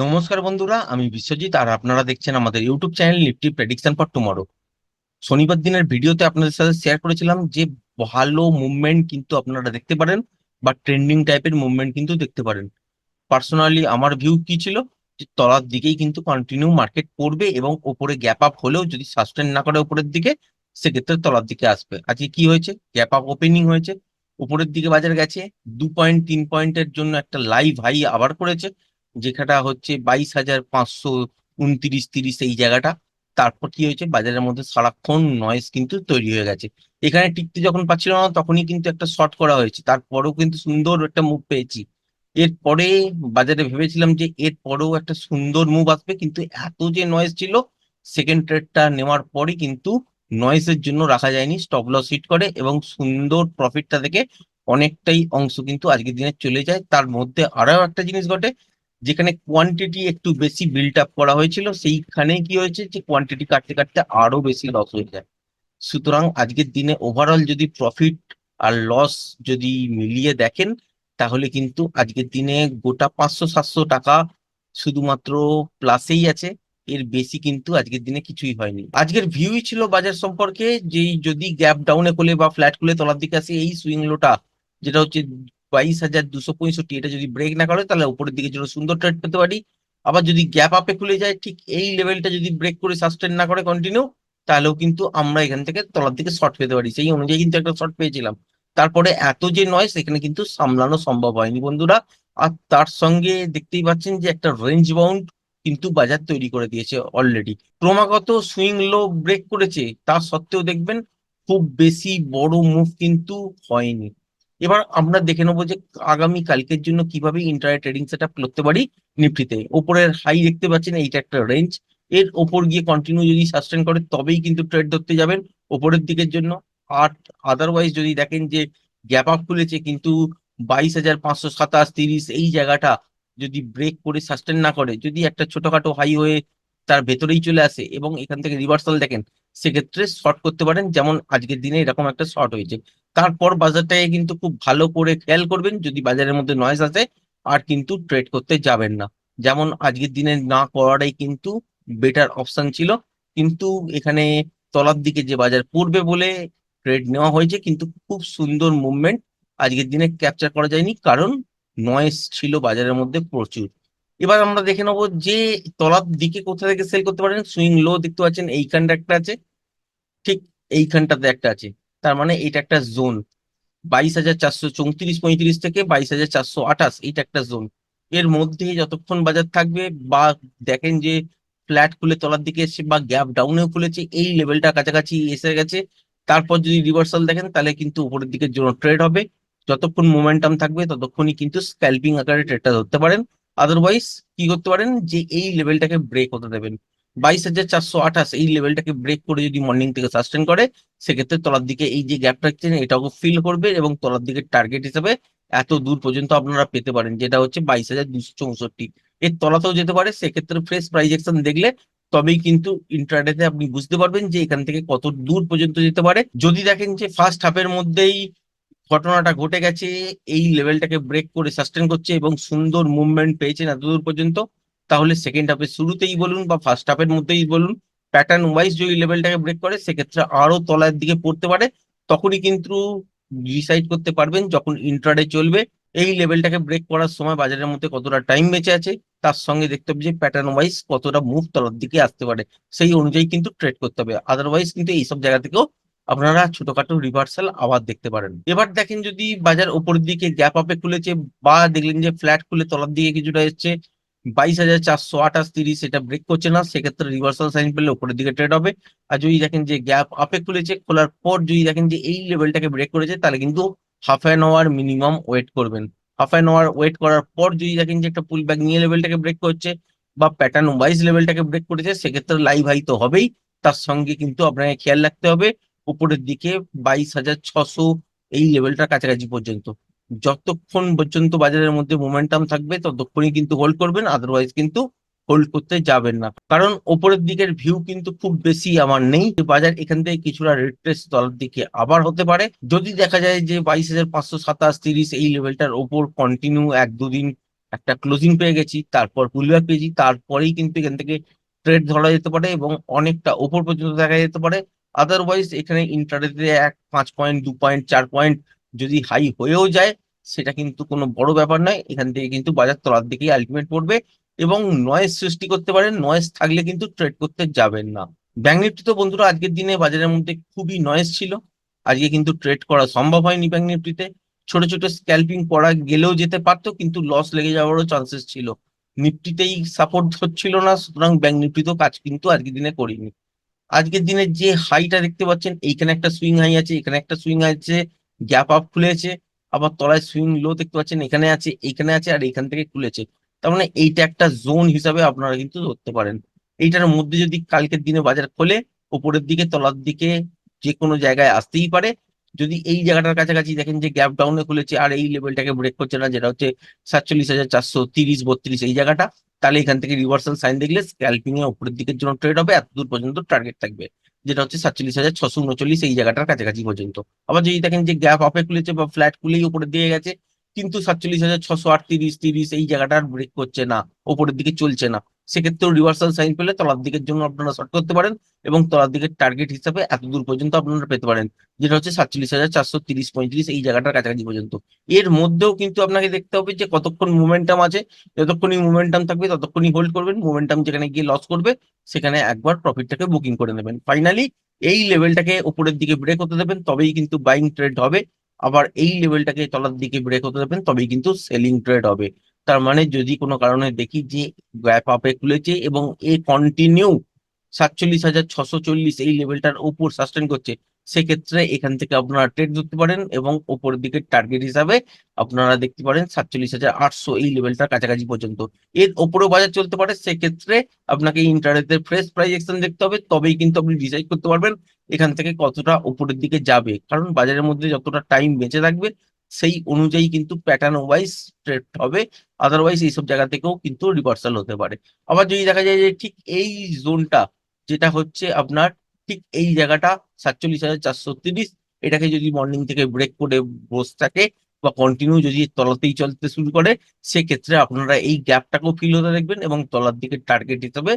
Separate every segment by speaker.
Speaker 1: নমস্কার বন্ধুরা, আমি বিশ্বজিৎ আর আপনারা দেখছেন আমাদের YouTube channel Nifty prediction for tomorrow. শনিবার দিনের ভিডিওতে আপনাদের সাথে শেয়ার করেছিলাম যে ভালো মুভমেন্ট কিন্তু আপনারা দেখতে পারেন বা ট্রেন্ডিং টাইপের মুভমেন্ট কিন্তু দেখতে পারেন। পার্সোনালি আমার ভিউ কি ছিল? যে তলার দিকেই কিন্তু কন্টিনিউ মার্কেট পড়বে এবং ওপরে গ্যাপ আপ হলেও যদি সাস্টেন না করে উপরের দিকে, সেক্ষেত্রে তলার দিকে আসবে। আজকে কি হয়েছে? গ্যাপ আপ ওপেনিং হয়েছে। উপরের দিকে বাজার গেছে। দু পয়েন্ট তিন পয়েন্টের জন্য একটা লাইভ হাই আবার করেছে। যেখানটা হচ্ছে বাইশ হাজার পাঁচশো উনত্রিশ, তিরিশ এই জায়গাটা। তারপর কি হয়েছে? বাজারের মধ্যে সারাক্ষণ নয়েজ কিন্তু তৈরি হয়ে গেছে। এখানে টিকতে যখন পাচ্ছিল না তখনই কিন্তু একটা শর্ট করা হয়েছে। তারপরেও কিন্তু সুন্দর একটা মুভ পেয়েছি। এরপরে বাজারে ভেবেছিলাম যে এর পরেও একটা সুন্দর মুভ আসবে, কিন্তু এত যে নয়েজ ছিল সেকেন্ড ট্রেডটা নেওয়ার পরে কিন্তু নয়েসের জন্য রাখা যায়নি। স্টপ লস হিট করে এবং সুন্দর প্রফিটটা থেকে অনেকটাই অংশ কিন্তু আজকের দিনে চলে যায়। তার মধ্যে আরও একটা জিনিস ঘটে যেখানে কোয়ান্টিটি একটু বেশি বিল্ড আপ করা হয়েছিল সেইখানে কি হয়েছে যে কোয়ান্টিটি কাটতে কাটতে আরও বেশি লস হয়ে যায়। সুতরাং আজকের দিনে ওভারঅল যদি প্রফিট আর লস যদি মিলিয়ে দেখেন, তাহলে কিন্তু আজকের দিনে গোটা পাঁচশো, সাতশো টাকা শুধুমাত্র প্লাসেই আছে। এর বেশি কিন্তু আজকের দিনে কিছুই হয়নি। আজকের ভিউই ছিল বাজার সম্পর্কে, যেই যদি গ্যাপ ডাউনে খুলে বা ফ্ল্যাট খুলে তলার দিকে আসে, এই সুইং লোটা যেটা হচ্ছে বাইশ হাজার দুশো পঁয়ষট্টি, এটা যদি ব্রেক না করে, তাহলে উপরের দিকে জন্য সুন্দর ট্রেড পেতে পারি। আবার যদি গ্যাপ আপে খুলে যায়, ঠিক এই লেভেলটা যদি ব্রেক করে সাস্টেন না করে কন্টিনিউ তাহলেও কিন্তু আমরা এখান থেকে তলার দিকে শর্ট পেতে পারি। সেই অনুযায়ী কিন্তু একটা শর্ট পেয়েছিলাম। তারপরে এত যে নয় সেখানে কিন্তু সামলানো সম্ভব হয়নি বন্ধুরা। আর তার সঙ্গে দেখতেই পাচ্ছেন যে একটা রেঞ্জ বাউন্ড কিন্তু বাজার তৈরি করে দিয়েছে অলরেডি ক্রমাগত সুইং লো ব্রেক করেছে, তা সত্ত্বেও দেখবেন খুব বেশি বড় মুভ কিন্তু হয়নি। এবার আমরা দেখে নেব যে আগামী কালকের জন্য কীভাবে ইন্টারনেট ট্রেডিং সেট করতে পারি নিফটিতে। ওপরের হাই দেখতে পাচ্ছেন, এইটা একটা রেঞ্জ এর ওপর গিয়ে কন্টিনিউ যদি সাস্টেন করে, তবেই কিন্তু ট্রেড ধরতে যাবেন ওপরের দিকের জন্য। আর আদারওয়াইজ যদি দেখেন যে গ্যাপ আপ খুলেছে, কিন্তু বাইশ হাজার পাঁচশো সাতাশ, তিরিশ, এই জায়গাটা যদি ব্রেক করে সাস্টেন না করে, যদি একটা ছোটখাটো হাই হয়ে তার ভেতরেই চলে আসে এবং এখান থেকে রিভার্সাল দেখেন, সেক্ষেত্রে শর্ট করতে পারেন। যেমন আজকের দিনে এরকম একটা শর্ট হয়েছে। তারপর বাজারটাকে কিন্তু খুব ভালো করে খেয়াল করবেন যদি বাজারের মধ্যে নয়েজ আসে আর কিন্তু ট্রেড করতে যাবেন না। যেমন আজকের দিনে না করাটাই কিন্তু বেটার অপশন ছিল। কিন্তু এখানে তলার দিকে যে বাজার পড়বে বলে ট্রেড নেওয়া হয়েছে, কিন্তু খুব সুন্দর মুভমেন্ট আজকের দিনে ক্যাপচার করা যায়নি কারণ নয়েজ ছিল বাজারের মধ্যে প্রচুর। এবার আমরা দেখে নেব যে তলার দিকে কোথা থেকে সেল করতে পারেন? সুইং লো দেখতে পাচ্ছেন, এইখানটা একটা আছে। ঠিক এইখানটাতে একটা আছে। তার মানে এটা একটা জোন বাইশ হাজার চারশো চৌত্রিশ পঁয়ত্রিশ থেকে বাইশ হাজার চারশো আঠাশ এইটা একটা জোন এর মধ্যে যতক্ষণ বাজার থাকবে বা দেখেন যে ফ্ল্যাট খুলে তলার দিকে এসছে বা গ্যাপ ডাউনেও খুলেছে, এই লেভেলটা কাছাকাছি এসে গেছে। তারপর যদি রিভার্সাল দেখেন, তাহলে কিন্তু উপরের দিকে জন্য ট্রেড হবে। যতক্ষণ মোমেন্টাম থাকবে, ততক্ষণই কিন্তু স্ক্যাল্পিং আকারে ট্রেডটা ধরতে পারেন। আদারওয়াইজ কি করতে পারেন যে এই লেভেলটাকে ব্রেক হতে দেবেন। বাইশ হাজার চারশো আঠাশ এই লেভেলটাকে ব্রেক করে যদি মর্নিং থেকে সাস্টেন করে, সেক্ষেত্রে তলার দিকে এই যে গ্যাপ রাখছেন এটাও ফিল করবে এবং তলার দিকে টার্গেট হিসেবে এত দূর পর্যন্ত আপনারা পেতে পারেন, যেটা হচ্ছে বাইশ হাজার দুশো চৌষট্টি। এর তলাতেও যেতে পারে, সেক্ষেত্রে ফ্রেশ প্রাইজেকশন দেখলে তবেই কিন্তু ইন্টারনেটে আপনি বুঝতে পারবেন যে এখান থেকে কত দূর পর্যন্ত যেতে পারে। যদি দেখেন যে ফার্স্ট হাফের মধ্যেই ঘটনাটা ঘটে গেছে, এই লেভেলটাকে ব্রেক করে সাস্টেন করছে এবং সুন্দর মুভমেন্ট পেয়েছেন এত দূর পর্যন্ত তাহলে সেকেন্ড হাফের শুরুতেই বলুন বা ফার্স্ট হাফের মধ্যেই বলুন প্যাটার্ন ওয়াইজ যদি লেভেলটাকে ব্রেক করে, সেক্ষেত্রে আরও তলার দিকে পড়তে পারে। তখনই কিন্তু ডিসাইড করতে পারবেন যখন ইন্ট্রাডে চলবে। এই লেভেলটাকে ব্রেক করার সময় বাজারের মধ্যে কতটা টাইম বেঁচে আছে, তার সঙ্গে দেখতে হবে যে প্যাটার্ন ওয়াইজ কতটা মুভ তলার দিকে আসতে পারে। সেই অনুযায়ী কিন্তু ট্রেড করতে হবে। আদারওয়াইজ কিন্তু এইসব জায়গা থেকেও আপনারা ছোটখাটো রিভার্সাল আবার দেখতে পারেন। এবার দেখেন যদি বাজার উপরের দিকে গ্যাপ আপে খুলেছে বা দেখলেন যে ফ্ল্যাট খুলে তলার দিকে কিছুটা এসছে বাইশ হাজার চারশো আঠাশ তিরিশ এটা ব্রেক করছে না, সেক্ষেত্রে রিভার্সাল সাইন পেলে উপরের দিকে ট্রেড হবে। আর যদি দেখেন যে গ্যাপ আপে খুলেছে, খোলার পর যদি দেখেন যে এই লেভেলটাকে ব্রেক করেছে, তাহলে কিন্তু half an hour minimum wait করবেন। হাফ অ্যান আওয়ার ওয়েট করার পর যদি দেখেন যে একটা পুল ব্যাক নিয়ে লেভেলটাকে ব্রেক করছে বা প্যাটার্ন ওয়াইজ লেভেলটাকে ব্রেক করেছে, সেক্ষেত্রে লাইভ হাই তো হবেই। তার সঙ্গে কিন্তু আপনাকে খেয়াল রাখতে হবে, উপরের দিকে বাইশ হাজার ছশো এই লেভেলটার কাছাকাছি পর্যন্ত। যতক্ষণ পর্যন্ত বাজারের মধ্যে মোমেন্টাম থাকবে, ততক্ষণই কিন্তু হোল্ড করবেন আদারওয়াইজ কিন্তু হোল্ড করতে যাবেন না। কারণ ওপরের দিকের ভিউ কিন্তু খুব বেশি আমার নেই। বাজার এখান থেকে কিছুটা রিট্রেস তলার দিকে আবার হতে পারে। যদি দেখা যায় যে বাইশ হাজার পাঁচশো সাতাশ তিরিশ এই লেভেলটার ওপর কন্টিনিউ এক দুদিন একটা ক্লোজিং পেয়ে গেছি, তারপর পুলব্যাক পেয়েছি, তারপরেই কিন্তু এখান থেকে ট্রেড ধরা যেতে পারে এবং অনেকটা ওপর পর্যন্ত দেখা যেতে পারে। আদারওয়াইজ এখানে ইন্টারডেতে এক, পাঁচ পয়েন্ট দু পয়েন্ট চার পয়েন্ট যদি হাই হয়েও যায়, সেটা কিন্তু কোনো বড় ব্যাপার নয়। এখান থেকে কিন্তু বাজার তলার দিকেই আলটিমেট পড়বে এবং নয়েজ সৃষ্টি করতে পারেন। নয়েজ থাকলে কিন্তু ট্রেড করতে যাবেন না। ব্যাঙ্ক নিফটি তো বন্ধুরা, আজকের দিনে বাজারের মধ্যে খুবই নয়েজ ছিল। আজকে কিন্তু ট্রেড করা সম্ভব হয়নি ব্যাঙ্ক নিফটিতে ছোট ছোট স্ক্যাল্পিং করা গেলেও যেতে পারতো, কিন্তু লস লেগে যাওয়ারও চান্সেস ছিল। নিফটিতেই সাপোর্ট হচ্ছিল না, সুতরাং ব্যাঙ্ক নিফটিতেও কাজ কিন্তু আজকের দিনে করিনি। আজকের দিনে যে হাইটা দেখতে পাচ্ছেন, এইখানে একটা সুইং হাই আছে, এখানে একটা সুইং আছে। গ্যাপ আপ খুলেছে, আবার তলায় সুইং লো দেখতে পাচ্ছেন, এখানে আছে এখানে আছে আর এখান থেকে খুলেছে। তার মানে এইটা একটা জোন হিসাবে আপনারা কিন্তু ধরতে পারেন। এইটার মধ্যে যদি কালকের দিনে বাজার খোলে, ওপরের দিকে, তলার দিকে যে কোনো জায়গায় আসতেই পারে। যদি এই জায়গাটার কাছাকাছি দেখেন যে গ্যাপ ডাউনে খুলেছে আর এই লেভেলটাকে ব্রেক করছে না, যেটা হচ্ছে সাতচল্লিশ হাজার চারশো তিরিশ, বত্রিশ, এই জায়গাটা, তাহলে এখান থেকে রিভার্সাল সাইন দেখলে স্ক্যাল্পিং এ উপরের দিকের জন্য ট্রেড হবে এত দূর পর্যন্ত টার্গেট থাকবে। যেটা হচ্ছে সাতচল্লিশ হাজার ছশো উনচল্লিশ এই জায়গাটার কাছাকাছি পর্যন্ত। আবার যদি দেখেন যে গ্যাপ অফে খুলেছে বা ফ্ল্যাট খুলেই উপরে দিয়ে গেছে, কিন্তু সাতচল্লিশ হাজার ছশো আটত্রিশ, তিরিশ এই জায়গাটা ব্রেক করছে না ওপরের দিকে চলছে না। সেক্ষেত্রেও রিভার্সাল সাইন পেলে তলার দিকের জন্য আপনারা শর্ট করতে পারেন এবং তলার দিকের টার্গেট হিসাবে এত দূর পর্যন্ত আপনারা পেতে পারেন। যেটা হচ্ছে সাতচল্লিশ হাজার চারশো তিরিশ পঁয়ত্রিশ এই জায়গাটার কাছাকাছি পর্যন্ত। এর মধ্যেও কিন্তু আপনাকে দেখতে হবে যে কতক্ষণ মোমেন্টাম আছে। যতক্ষণই মোমেন্টাম থাকবে, ততক্ষণই হোল্ড করবেন। মোমেন্টাম যেখানে গিয়ে লস করবে, সেখানে একবার প্রফিটটাকে বুকিং করে নেবেন। ফাইনালি এই লেভেলটাকে উপরের দিকে ব্রেক হতে দেবেন, তবেই কিন্তু বাইং ট্রেড হবে। আবার এই লেভেলটাকে তলার দিকে ব্রেক হতে দেবেন, তবেই কিন্তু সেলিং ট্রেড হবে। তার মানে যদি কোনো কারণে দেখি যে গ্যাপ আপে খুলেছে এবং এ কন্টিনিউ সাতচল্লিশ হাজার ছশো চল্লিশ এই লেভেলটার উপর সাস্টেন করছে, সেক্ষেত্রে এখান থেকে আপনারা ট্রেড ধরতে পারেন এবং ওপরের দিকে টার্গেট হিসাবে আপনারা দেখতে পারেন সাতচল্লিশ হাজার আটশো এই লেভেলটার কাছাকাছি পর্যন্ত। এর ওপরেও বাজার চলতে পারে, সেক্ষেত্রে আপনাকে ইন্টারনেটের ফ্রেশ প্রাইস দেখতে হবে, তবেই কিন্তু আপনি ডিসাইড করতে পারবেন এখান থেকে কতটা উপরের দিকে যাবে। কারণ বাজারের মধ্যে যতটা টাইম বেঁচে থাকবে সেই অনুযায়ী কিন্তু প্যাটার্ন ওয়াইজ ট্রেড হবে। আদারওয়াইজ এইসব জায়গা থেকেও কিন্তু রিভার্সাল হতে পারে। আবার যদি দেখা যায় যে ঠিক এই জোনটা যেটা হচ্ছে আপনার ঠিক এই জায়গাটা সাতচল্লিশ হাজার চারশো তিরিশ, এটাকে যদি মর্নিং থেকে ব্রেক করে বসে থাকে বা কন্টিনিউ যদি তলাতেই চলতে শুরু করে, সেক্ষেত্রে আপনারা এই গ্যাপটাকেও ফিল হতে দেখবেন এবং তলার দিকে টার্গেট হিসাবে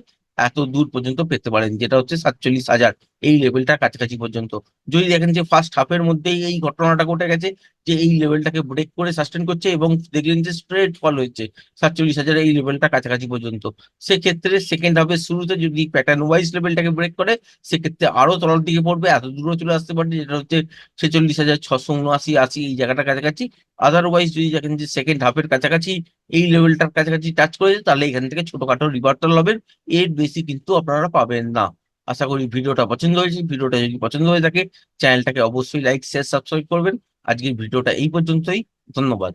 Speaker 1: এত দূর পর্যন্ত পেতে পারেন, যেটা হচ্ছে সাতচল্লিশ হাজার এই লেভেলটা কাছাকাছি পর্যন্ত। যদি দেখেন যে ফার্স্ট হাফের মধ্যেই এই ঘটনাটা ঘটে গেছে, যে এই লেভেলটাকে ব্রেক করে সাস্টেন করছে এবং দেখলেন যে স্ট্রেট ফল হয়েছে সাতচল্লিশ হাজার এই লেভেলটা কাছাকাছি পর্যন্ত। সেক্ষেত্রে সেকেন্ড হাফের শুরুতে যদি প্যাটার্ন ওয়াইজ লেভেলটাকে ব্রেক করে, সেক্ষেত্রে আরও তলার দিকে পড়বে, এত দূরও চলে আসতে পারে যেটা হচ্ছে ছেচল্লিশ হাজার ছশো উনআশি, আশি এই জায়গাটা কাছাকাছি। আদারওয়াইজ যদি দেখেন যে সেকেন্ড হাফের কাছাকাছি এই লেভেলটার কাছাকাছি টাচ করেছে তাহলে এখান থেকে ছোটখাটো রিভার্টাল হবে। এর বেশি কিন্তু আপনারা পাবেন না। আশা করি ভিডিওটা পছন্দ হয়েছে। ভিডিওটা যদি পছন্দ হয়ে থাকে চ্যানেলটাকে অবশ্যই লাইক শেয়ার সাবস্ক্রাইব করবেন। আজকের ভিডিওটা এই পর্যন্তই। ধন্যবাদ।